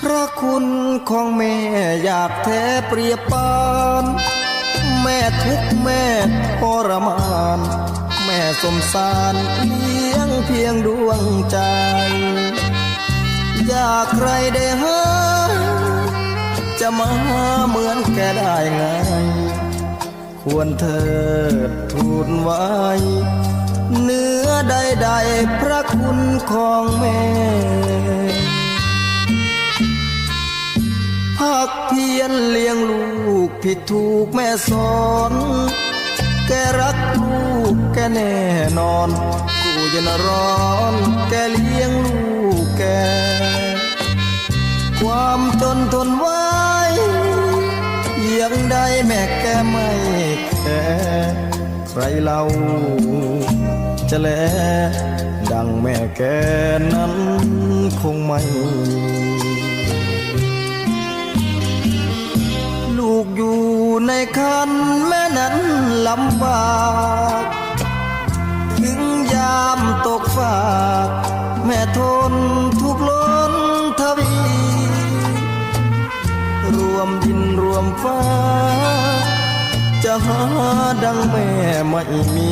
พระคุณของแม่อยากแท้เปรียบปาน แม่ทุกแม่ทรมาน สมสารเลี้ยงเพียงดวงใจ อยากใครได้หาจะมาเหมือนแกได้ไง ควรเธอทูลไว้เนื้อใดๆพระคุณของแม่ภาคเพียรเลี้ยงลูกผิดถูกแม่สอน แกรักลูก แกแน่นอน กูจะนร้อน แกเลี้ยงลูกแก ความจนทนไว้ยังได้แม่แกไม่แคร์ใครเล่าจะแล ดังแม่แกนั้นคงไม่ลูกอยู่ในคันแม่นั้นลำบาก หาดังแม่ไม่มี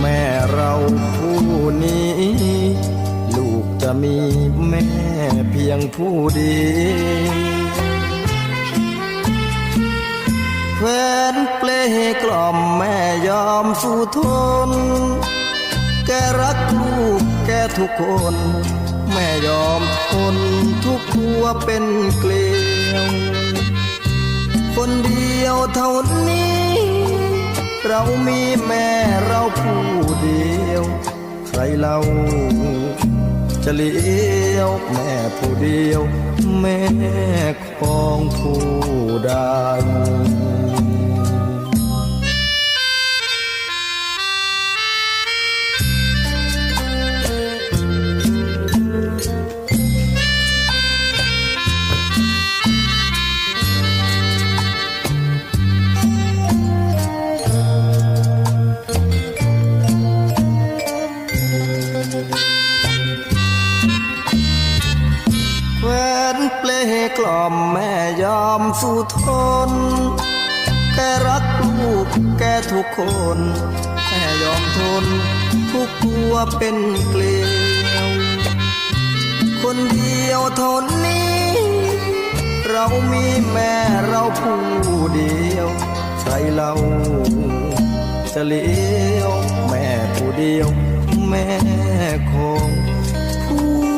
แม่เราผู้นี้ ลูกจะมีแม่เพียงผู้เดียวแฟนเปลกล่อมแม่ยอมสู้ทน แกรักลูกแกทุกคน แม่ยอมทนทุกทัวเป็นเกลียว คนเดียวเท่านี้ เรามีแม่เราผู้เดียว ใครเราจะเลี้ยวแม่ผู้เดียว แม่ของผู้ใด นเปลกล่อมแม่ยอมสู้ทน แกรักลูกแกทุกคนแม่ยอมทน ทุกตัวเป็นเกลียว คนเดียวท่านี้ เรามีแม่เราผู้เดียว ใครเราจะเลี้ยว แม่ผู้เดียว แม่ของผู้